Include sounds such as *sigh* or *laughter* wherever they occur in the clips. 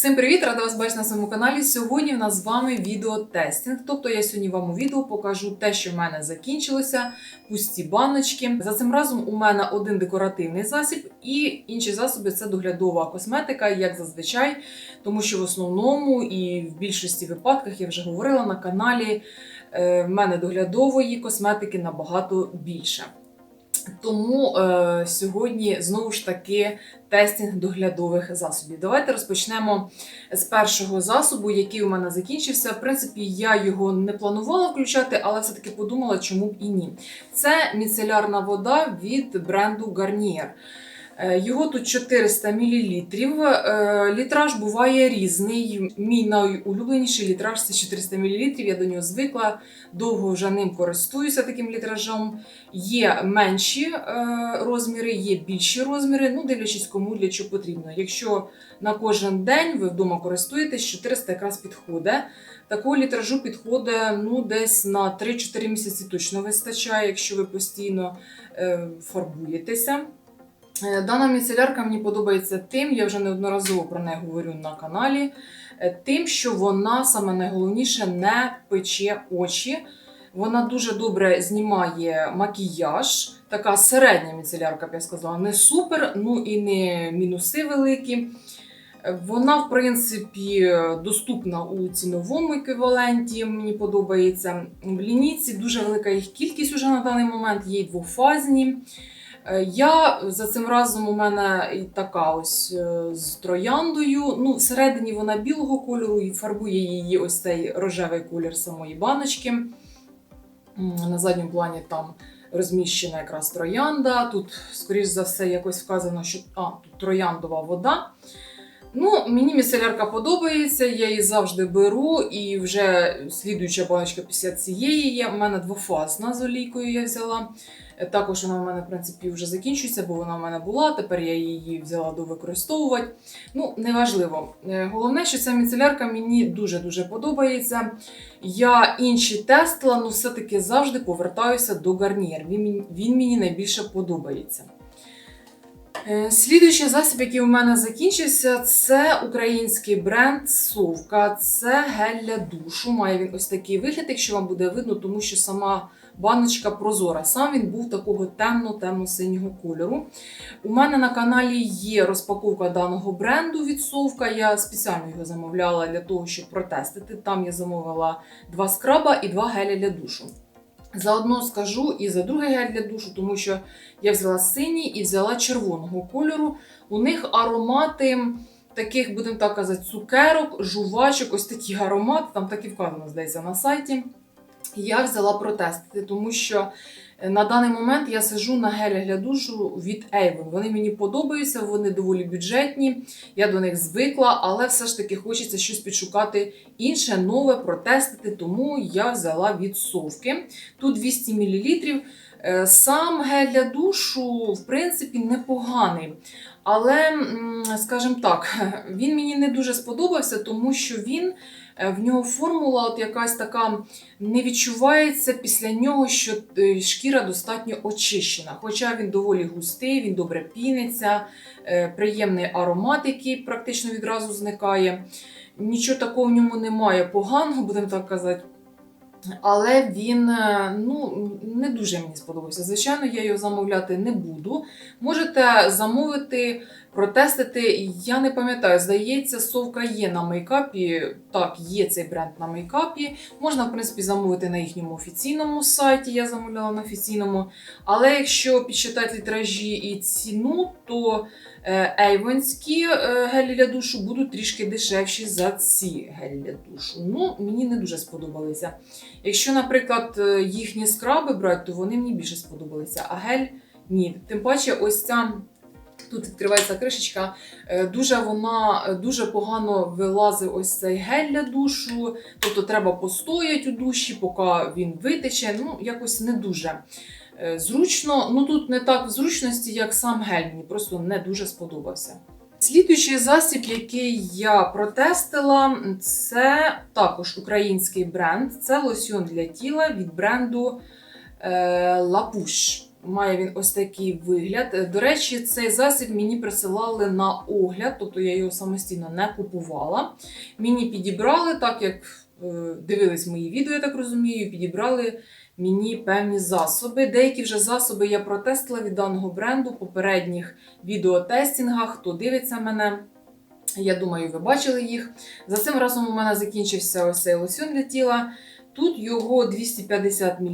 Всім привіт! Рада вас бачити на своєму каналі. Сьогодні в нас з вами відеотестинг. Тобто я сьогодні вам у відео покажу те, що в мене закінчилося, пусті баночки. За цим разом у мене один декоративний засіб, і інші засоби це доглядова косметика, як зазвичай, тому що в основному і в більшості випадках я вже говорила на каналі. е, В мене доглядової косметики набагато більше. Тому е, сьогодні знову ж таки тестінг доглядових засобів. Давайте розпочнемо з першого засобу, який у мене закінчився. В принципі, я його не планувала включати, але все-таки подумала, чому б і ні. Це міцелярна вода від бренду Garnier. Е, Його тут 400 мл. Літраж буває різний. Мій найулюбленіший літраж це 400 мл. Я до нього звикла, довго вже ним користуюся таким літражом. Є менші е, розміри, є більші розміри, ну дивлячись, кому для чого потрібно. Якщо на кожен день ви вдома користуєтесь, 400 якраз підходить. Такого літражу підходить ну, десь на 3-4 місяці точно вистачає, якщо ви постійно е, фарбуєтеся. Е, Дана міцелярка мені подобається тим, я вже неодноразово про неї говорю на каналі, е, тим, що вона саме найголовніше не пече очі. Вона дуже добре знімає макіяж. Така середня міцелярка, б я сказала, не супер, ну і не мінуси великі. Вона, в принципі, доступна у ціновому еквіваленті. Мені подобається. В лінійці дуже велика їх кількість уже на даний момент, є й двофазні. Е, Я за цим разом у мене і така ось е, з трояндою. Ну, всередині вона білого кольору і фарбує її ось цей рожевий колір самої баночки. На задньому плані там розміщена якраз троянда. Тут, скоріш за все, якось вказано, що а, тут трояндова вода. Ну, мені міцелярка подобається, я її завжди беру, і вже слідуюча баночка після цієї є. У мене двофазна з олійкою я взяла. Е, Також вона в мене, в принципі, вже закінчується, бо вона в мене була. Тепер я її взяла довикористовувати. Ну, неважливо. Е, Головне, що ця міцелярка мені дуже-дуже подобається. Я інші тестила, але все-таки завжди повертаюся до. Він, він мені найбільше подобається. Е, Слідуючий засіб, який у мене закінчився, це український бренд Совка. Це гель для душу. Має він ось такий вигляд, якщо вам буде видно, тому що сама баночка прозора. Сам він був такого темно-темно-синього кольору. У мене на каналі є розпаковка даного бренду від Совка. Я спеціально його замовляла для того, щоб протестити. Там я замовила два скраба і два геля для душу. Заодно скажу і за другий гель для душу, тому що я взяла синій і взяла червоного кольору. У них аромати таких, будемо так казати, цукерок, жувачок, ось такі аромати, там так і вказано, здається, на сайті. Я взяла протестити, тому що на даний момент я сижу на гелях для душу від Avon. Вони мені подобаються, вони доволі бюджетні, я до них звикла, але все ж таки хочеться щось підшукати інше, нове, протестити, тому я взяла від совки. Тут 200 мл. Е, Сам гель для душу, в принципі, непоганий. Але, скажімо так, *laughs* він мені не дуже сподобався, тому що він в нього формула от якась така не відчувається після нього, що е, шкіра достатньо очищена. Хоча він доволі густий, він добре піниться, е, приємний аромат, який практично відразу зникає. Нічого такого в ньому немає поганого, будемо так казати. Але він е, ну, не дуже мені сподобався. Звичайно, я його замовляти не буду. Можете замовити, протестити. Я не пам'ятаю, здається, совка є на мейкапі. Так, є цей бренд на мейкапі. Можна, в принципі, замовити на їхньому офіційному сайті. Я замовляла на офіційному. Але якщо підсчитати літражі і ціну, то ейвонські е, гелі для душу будуть трішки дешевші за ці гелі для душу. Ну, мені не дуже сподобалися. Якщо, наприклад, е, їхні скраби брати, то вони мені більше сподобалися, а гель ні. Тим паче, ось ця. Тут відкривається кришечка, е, дуже вона е, дуже погано вилазить ось цей гель для душу. Тобто треба постояти у душі, поки він витече. Ну, якось не дуже е, зручно. Ну тут не так в зручності, як сам гель. Мені просто не дуже сподобався. Слідуючий засіб, який я протестила, це також український бренд. Це лосьон для тіла від бренду е, La Має він ось такий вигляд. Е, До речі, цей засіб мені присилали на огляд, тобто я його самостійно не купувала. Мені підібрали, так як е, дивились мої відео, я так розумію, підібрали мені певні засоби. Деякі вже засоби я протестила від даного бренду в попередніх відеотестінгах. Хто дивиться мене, я думаю, ви бачили їх. За цим разом у мене закінчився ось цей лосьон для тіла. Тут його 250 мл,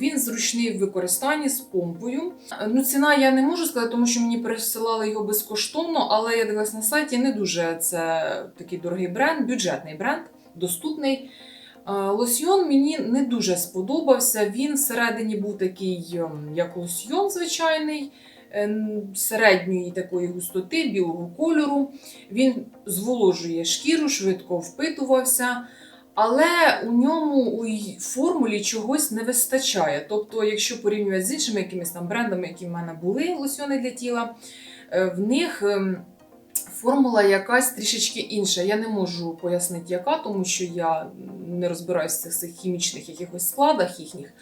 він зручний в використанні з помпою. Ну, ціна я не можу сказати, тому що мені присилали його безкоштовно, але я дивилась на сайті, не дуже це такий дорогий бренд, бюджетний бренд, доступний. Е, Лосьйон мені не дуже сподобався. Він всередині був такий, ем, як лосьйон звичайний, ем, середньої такої густоти, білого кольору. Він зволожує шкіру, швидко впитувався. Але у ньому у формулі чогось не вистачає. Тобто, якщо порівнювати з іншими якимись там брендами, які в мене були лосьони для тіла, е, в них ем, формула якась трішечки інша. Я не можу пояснити, яка, тому що я не розбираюся в цих хімічних якихось складах їхніх.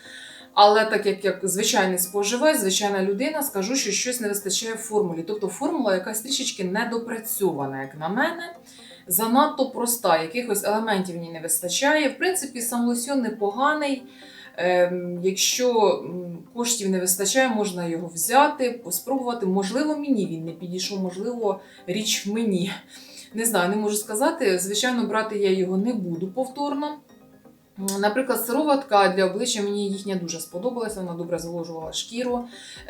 Але так як як звичайний споживач, звичайна людина, скажу, що щось не вистачає в формулі. Тобто формула якась трішечки недопрацьована, як на мене. Занадто проста, якихось елементів в ній не вистачає. В принципі, сам лосьон непоганий. Ем, якщо коштів не вистачає, можна його взяти, спробувати. Можливо, мені він не підійшов, можливо, річ в мені. Не знаю, не можу сказати. Звичайно, брати я його не буду повторно. Наприклад, сироватка для обличчя мені їхня дуже сподобалася, вона добре зволожувала шкіру,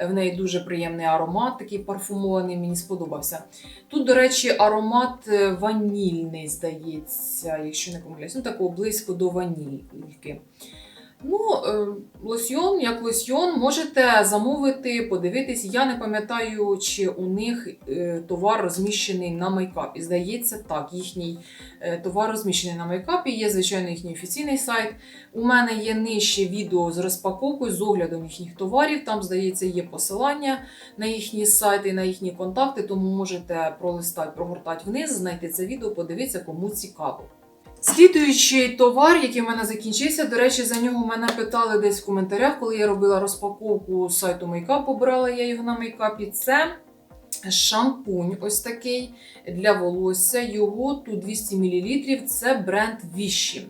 в неї дуже приємний аромат, такий парфумований, мені сподобався. Тут, до речі, аромат е, ванільний, здається, якщо не помиляюсь, ну такого близько до ванільки. Ну, е, лосьйон, як лосьйон, можете замовити, подивитись. Я не пам'ятаю, чи у них е, товар розміщений на мейкапі. Здається, так, їхній е, товар розміщений на мейкапі. Є, звичайно, їхній офіційний сайт. У мене є нижче відео з розпаковкою, з оглядом їхніх товарів. Там, здається, є посилання на їхні сайти, на їхні контакти, тому можете пролистати, прогортати вниз, знайти це відео, подивитися, кому цікаво. Слідуючий товар, який в мене закінчився, до речі, за нього мене питали десь в коментарях, коли я робила розпаковку сайту Мейкап, обрала я його на мейкапі. Це шампунь ось такий для волосся. Його тут 200 мл. Це бренд Віші.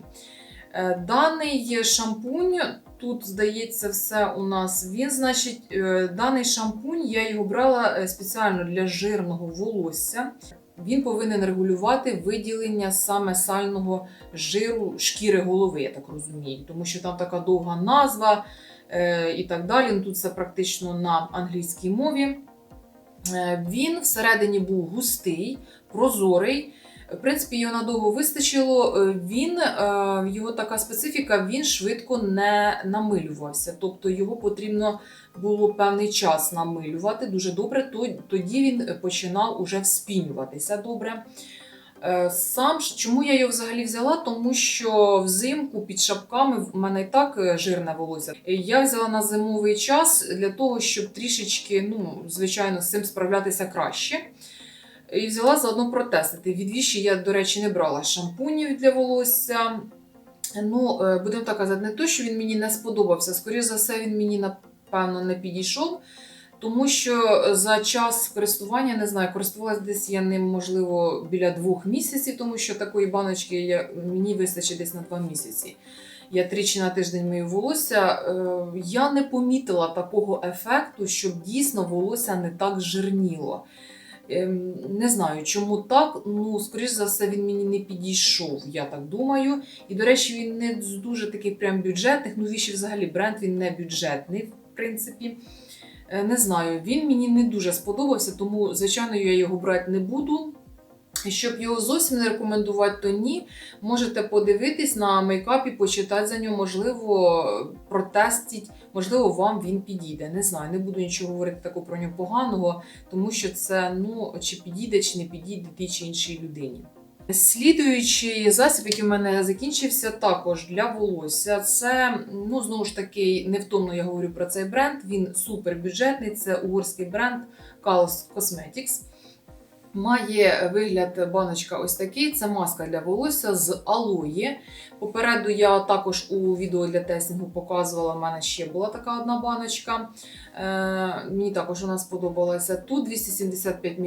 Е, Даний шампунь, тут здається, все у нас він, значить, е, даний шампунь я його брала е, спеціально для жирного волосся. Він повинен регулювати виділення саме сального жиру шкіри голови, я так розумію, тому що там така довга назва е, і так далі. Ну, Тут це практично на англійській мові. Е, він всередині був густий, прозорий. В принципі, його надовго вистачило. Е, Він, е, його така специфіка, він швидко не намилювався. Тобто його потрібно було певний час намилювати дуже добре, тоді він починав уже вспінюватися добре. Е, Сам чому я його взагалі взяла? Тому що взимку під шапками в мене і так жирне волосся. Я взяла на зимовий час для того, щоб трішечки, ну, звичайно, з цим справлятися краще. І взяла заодно протестити. Від віші я, до речі, не брала шампунів для волосся. Ну, е, будемо так казати, не то, що він мені не сподобався. Скоріше за все, він мені напевно не підійшов. Тому що за час користування, не знаю, користувалась десь я ним, можливо, біля двох місяців, тому що такої баночки я, мені вистачить десь на два місяці. Я тричі на тиждень мию волосся. Е, Я не помітила такого ефекту, щоб дійсно волосся не так жирніло. Ем, Не знаю, чому так. Ну, скоріш за все, він мені не підійшов, я так думаю. І, до речі, він не з дуже такий прям бюджетних. Ну, віші взагалі бренд він не бюджетний, в принципі. Е, Не знаю, він мені не дуже сподобався, тому, звичайно, я його брати не буду. Щоб його зовсім не рекомендувати, то ні. Можете подивитись на мейкапі, почитати за нього, можливо, протестіть, можливо, вам він підійде. Не знаю, не буду нічого говорити такого про нього поганого, тому що це ну, чи підійде, чи не підійде тій чи іншій людині. Слідуючий засіб, який в мене закінчився, також для волосся. Це ну знову ж таки невтомно я говорю про цей бренд. Він супер бюджетний. Це угорський бренд Kalos Cosmetics. Має вигляд баночка ось такий. Це маска для волосся з алої. Попереду я також у відео для тестінгу показувала. У мене ще була така одна баночка. Е, мені також вона сподобалася. Тут 275 мл.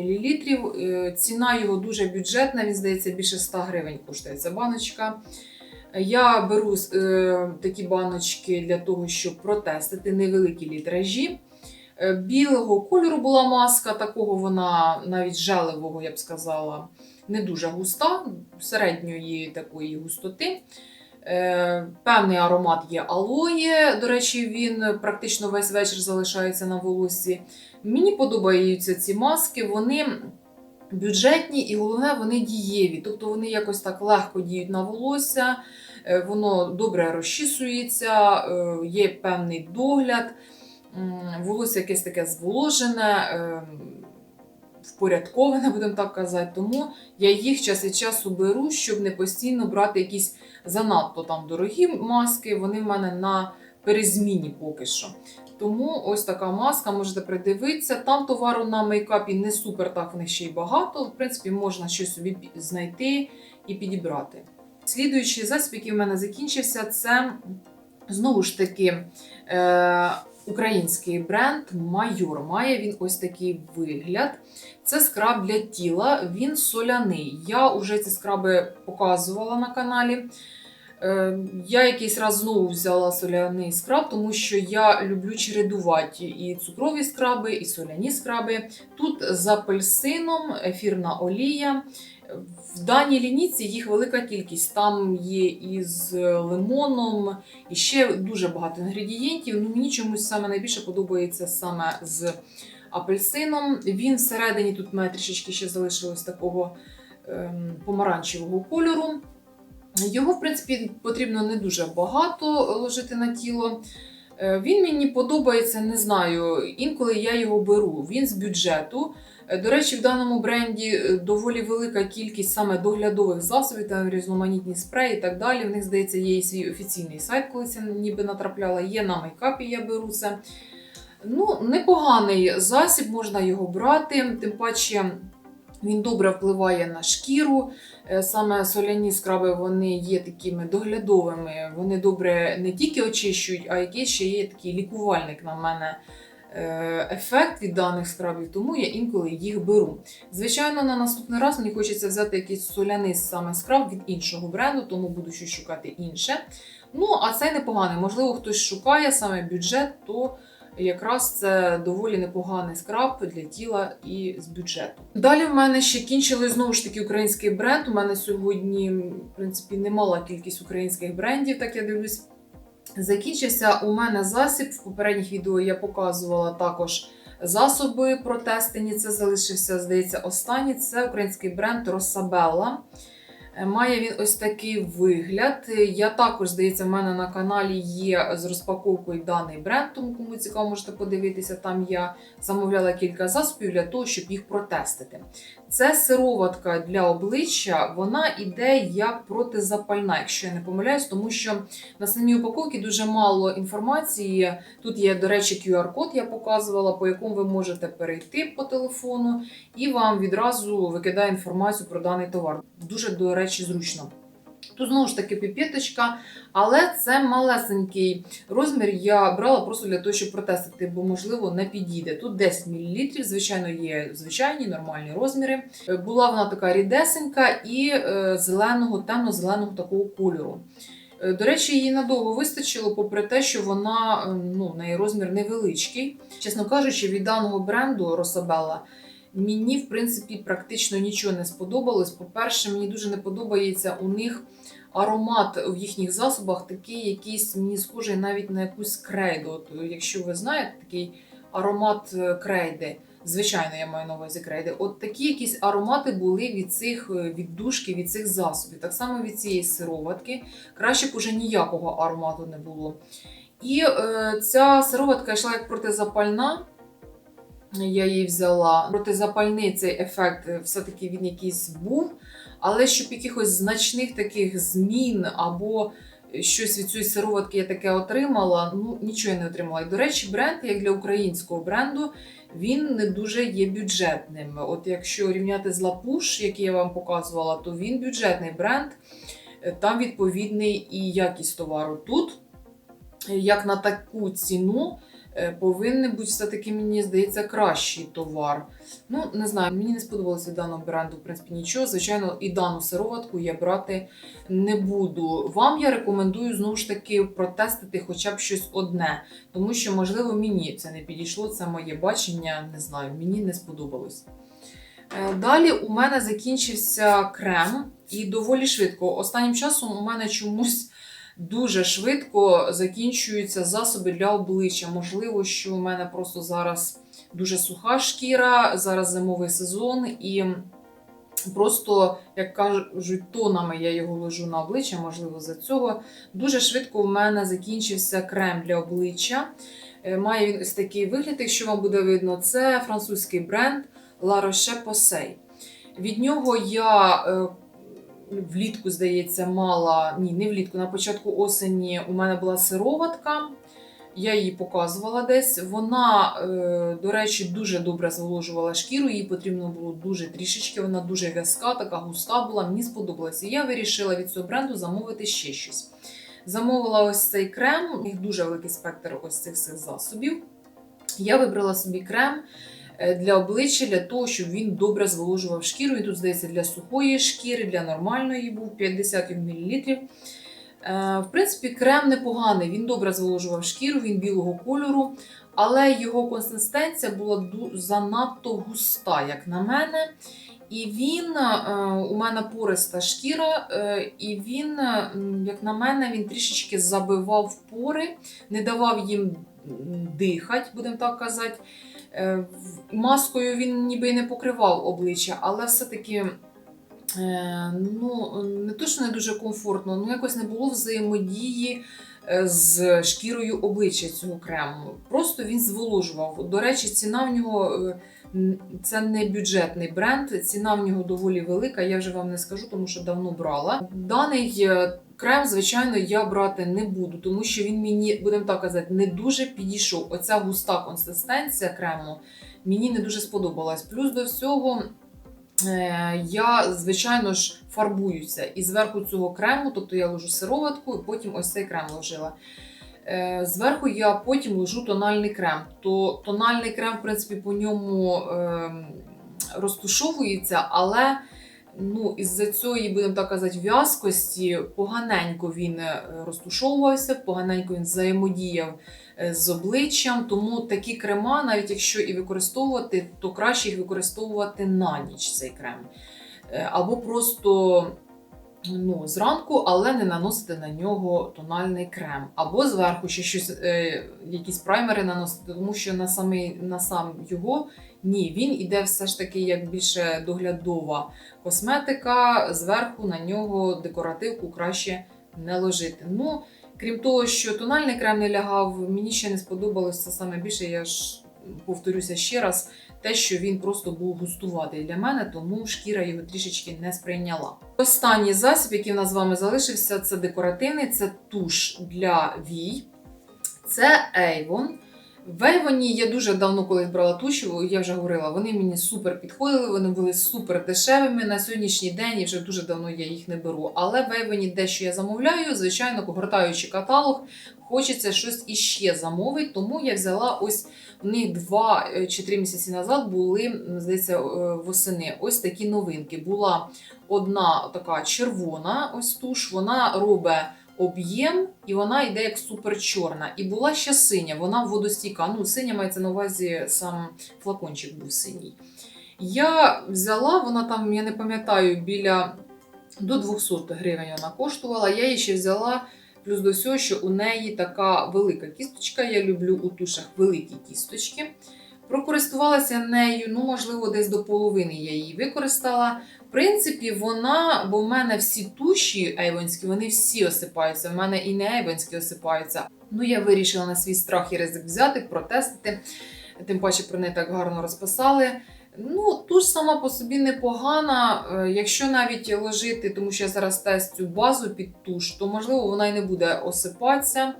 Е, ціна його дуже бюджетна, він здається, більше 100 гривень коштує ця баночка. Я беру е, такі баночки для того, щоб протестити невеликі літражі. Е, Білого кольору була маска, такого вона навіть желевого, я б сказала, не дуже густа, середньої такої густоти. Е, Певний аромат є алоє. До речі, він практично весь вечір залишається на волосі. Мені подобаються ці маски, вони бюджетні і головне, вони дієві. Тобто вони якось так легко діють на волосся, е, воно добре розчісується, є певний догляд. Волосся якесь таке зволожене, ем, впорядковане, будемо так казати. Тому я їх час від часу беру, щоб не постійно брати якісь занадто там дорогі маски. Вони в мене на перезміні поки що. Тому ось така маска, можете придивитися. Там товару на мейкапі не супер, так в них ще й багато. В принципі, можна щось собі знайти і підібрати. Слідуючий засіб, який в мене закінчився, це знову ж таки е, український бренд Майор. Має він ось такий вигляд. Це скраб для тіла, він соляний. Я вже ці скраби показувала на каналі. Е, Я якийсь раз знову взяла соляний скраб, тому що я люблю чередувати і цукрові скраби, і соляні скраби. Тут з апельсином, ефірна олія. В даній лінійці їх велика кількість. Там є і з лимоном, і ще дуже багато інгредієнтів. Ну, мені чомусь саме найбільше подобається саме з апельсином. Він всередині тут мене трішечки ще залишилось такого ем, помаранчевого кольору. Його, в принципі, потрібно не дуже багато ложити на тіло. Е, Він мені подобається, не знаю. Інколи я його беру. Він з бюджету. Е, До речі, в даному бренді е, доволі велика кількість саме доглядових засобів, там різноманітні спреї і так далі. В них, здається, є і свій офіційний сайт, коли це ніби натрапляла. Є на мейкапі, я беру це. Ну, непоганий засіб, можна його брати. Тим паче він добре впливає на шкіру. Е, Саме соляні скраби вони є такими доглядовими. Вони добре не тільки очищують, а якийсь ще є такий лікувальник на мене е, ефект від даних скрабів, тому я інколи їх беру. Звичайно, на наступний раз мені хочеться взяти якийсь соляний саме скраб від іншого бренду, тому буду щось шукати інше. Ну, а цей непоганий. Можливо, хтось шукає саме бюджет, то якраз це доволі непоганий скраб для тіла і з бюджету. Далі в мене ще кінчили знову ж таки український бренд. У мене сьогодні, в принципі, немала кількість українських брендів, так я дивлюсь. Закінчився у мене засіб. В попередніх відео я показувала також засоби протестені. Це залишився, здається, останній. Це український бренд Росабелла. Е, Має він ось такий вигляд. Е, Я також, здається, в мене на каналі є з розпаковкою даний бренд, тому кому цікаво, можете подивитися. Там я замовляла кілька засобів для того, щоб їх протестити. Це сироватка для обличчя, вона іде як протизапальна, якщо я не помиляюсь, тому що на самій упаковці дуже мало інформації. Тут є, до речі, QR-код, я показувала, по якому ви можете перейти по телефону, і вам відразу викидає інформацію про даний товар. Дуже, до речі, зручно. Тут знову ж таки піпеточка, але це малесенький розмір. Я брала просто для того, щоб протестити, бо можливо не підійде. Тут 10 мл, звичайно, є звичайні нормальні розміри. Е, Була вона така рідесенька і е, зеленого, темно-зеленого такого кольору. Е, До речі, її надовго вистачило, попри те, що вона ну, неї розмір невеличкий. Чесно кажучи, від даного бренду Росабелла мені, в принципі, практично нічого не сподобалось. По-перше, мені дуже не подобається у них аромат в їхніх засобах, такий якийсь мені схожий навіть на якусь крейду. От, якщо ви знаєте, такий аромат е, крейди. Звичайно, я маю на увазі крейди. От такі якісь аромати були від цих е, від від цих засобів. Так само від цієї сироватки. Краще б уже ніякого аромату не було. І е, ця сироватка йшла як протизапальна. Я її взяла. Протизапальний цей ефект е, все-таки він якийсь був. Але щоб якихось значних таких змін або щось від цієї сироватки я таке отримала, ну нічого я не отримала. І, до речі, бренд, як для українського бренду, він не дуже є бюджетним. От якщо рівняти з Лапуш, який я вам показувала, то він бюджетний бренд, Е, там відповідний і якість товару. Тут, е, як на таку ціну, е, повинен бути все-таки, мені здається, кращий товар. Ну, не знаю, мені не сподобалося даного бренду, в принципі, нічого. Звичайно, і дану сироватку я брати не буду. Вам я рекомендую знову ж таки протестити хоча б щось одне, тому що, можливо, мені це не підійшло, це моє бачення, не знаю, мені не сподобалось. Е, Далі у мене закінчився крем, і доволі швидко. Останнім часом у мене чомусь дуже швидко закінчуються засоби для обличчя. Можливо, що у мене просто зараз дуже суха шкіра, зараз зимовий сезон, і просто, як кажуть, тонами я його ложу на обличчя, можливо, за цього. Дуже швидко у мене закінчився крем для обличчя. Е, Має він ось такий вигляд, якщо вам буде видно, це французький бренд La Roche-Posay. Від нього я е, влітку, здається, мала. Ні, не влітку. На початку осені у мене була сироватка. Я її показувала десь. Вона, е, до речі, дуже добре зволожувала шкіру. Їй потрібно було дуже трішечки. Вона дуже в'язка, така густа була. Мені сподобалася. Я вирішила від цього бренду замовити ще щось. Замовила ось цей крем. У них дуже великий спектр ось цих всіх засобів. Я вибрала собі крем для обличчя для того, щоб він добре зволожував шкіру. І тут, здається, для сухої шкіри, для нормальної був 50 мл. Е, В принципі, крем непоганий, він добре зволожував шкіру, він білого кольору, але його консистенція була занадто густа, як на мене. І він е, у мене пориста шкіра, е, і він, е, як на мене, він трішечки забивав пори, не давав їм дихати, будемо так казати. Е, Маскою він ніби й не покривав обличчя, але все-таки е, ну, не то, що не дуже комфортно, ну якось не було взаємодії е, з шкірою обличчя цього крему. Просто він зволожував. До речі, ціна в нього. Це не бюджетний бренд, ціна в нього доволі велика. Я вже вам не скажу, тому що давно брала. Даний крем, звичайно, я брати не буду, тому що він мені, будемо так казати, не дуже підійшов. Оця густа консистенція крему мені не дуже сподобалась. Плюс до всього. е, Я, звичайно ж, фарбуюся і зверху цього крему, тобто я ложу сироватку, і потім ось цей крем ложила. Е, Зверху я потім ложу тональний крем. То тональний крем, в принципі, по ньому ем, розтушовується, але ну, із-за цієї, будемо так казати, в'язкості поганенько він е, розтушовувався, поганенько він взаємодіяв е, з обличчям. Тому такі крема, навіть якщо і використовувати, то краще їх використовувати на ніч цей крем. Е, Або просто ну, зранку, але не наносити на нього тональний крем. Або зверху ще щось, е, якісь праймери наносити, тому що на, самий, на сам його ні, він іде все ж таки як більше доглядова косметика. Зверху на нього декоративку краще не ложити. Ну, крім того, що тональний крем не лягав, мені ще не сподобалось це саме більше. Я ж повторюся ще раз. Те, що він просто був густуватий для мене, тому шкіра його трішечки не сприйняла. Останній засіб, який в нас з вами залишився, це декоративний, це туш для вій. Це Avon. В Avon я дуже давно колись брала туші, я вже говорила, вони мені супер підходили, вони були супер дешевими. На сьогоднішній день і вже дуже давно я їх не беру. Але в Avon дещо я замовляю, звичайно, гортаючи каталог, хочеться щось іще замовити, тому я взяла ось у них два е, чи три місяці назад були, здається, е, восени ось такі новинки. Була одна така червона, ось туш, вона робить об'єм і вона йде як супер чорна. І була ще синя, вона водостійка. Ну, синя мається на увазі сам флакончик був синій. Я взяла, вона там, я не пам'ятаю, біля до 200 гривень вона коштувала. Я її ще взяла. Плюс до всього, що у неї така велика кісточка. Я люблю у тушах великі кісточки. Прокористувалася нею, ну, можливо, десь до половини я її використала. В принципі, вона, бо в мене всі туші ейвонські, вони всі осипаються. В мене і не ейвонські осипаються. Ну, я вирішила на свій страх і ризик взяти, протестити. Тим паче про неї так гарно розписали. Ну, туш сама по собі непогана. Е, Якщо навіть ложити, тому що я зараз тестю базу під туш, то можливо вона й не буде осипатися.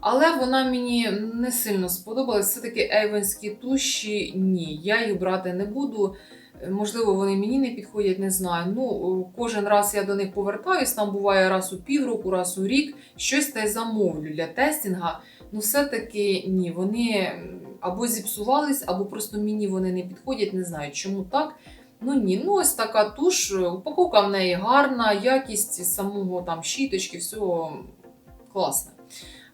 Але вона мені не сильно сподобалась. Все-таки ейвенські туші ні, я їх брати не буду. Е, Можливо, вони мені не підходять, не знаю. Ну, кожен раз я до них повертаюсь, там буває раз у півроку, раз у рік, щось та й замовлю для тестінга. Ну, все-таки ні, вони або зіпсувались, або просто мені вони не підходять, не знаю, чому так. Ну ні, ну ось така туш, упаковка в неї гарна, якість самого там щіточки, всього класне.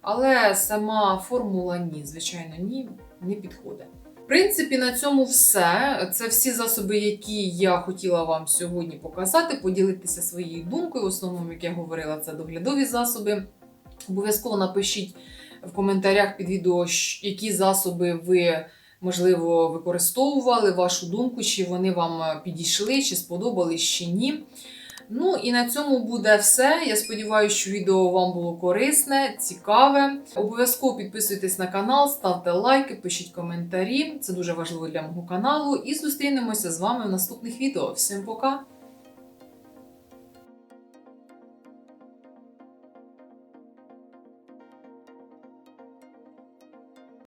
Але сама формула ні, звичайно, ні, не підходить. В принципі, на цьому все. Це всі засоби, які я хотіла вам сьогодні показати, поділитися своєю думкою. В основному, як я говорила, це доглядові засоби. Обов'язково напишіть в коментарях під відео, які засоби ви, можливо, використовували, вашу думку, чи вони вам е, підійшли, чи сподобались, чи ні. Ну і на цьому буде все. Я сподіваюся, що відео вам було корисне, цікаве. Обов'язково підписуйтесь на канал, ставте лайки, пишіть коментарі. Це дуже важливо для мого каналу. І зустрінемося з вами в наступних відео. Всім пока!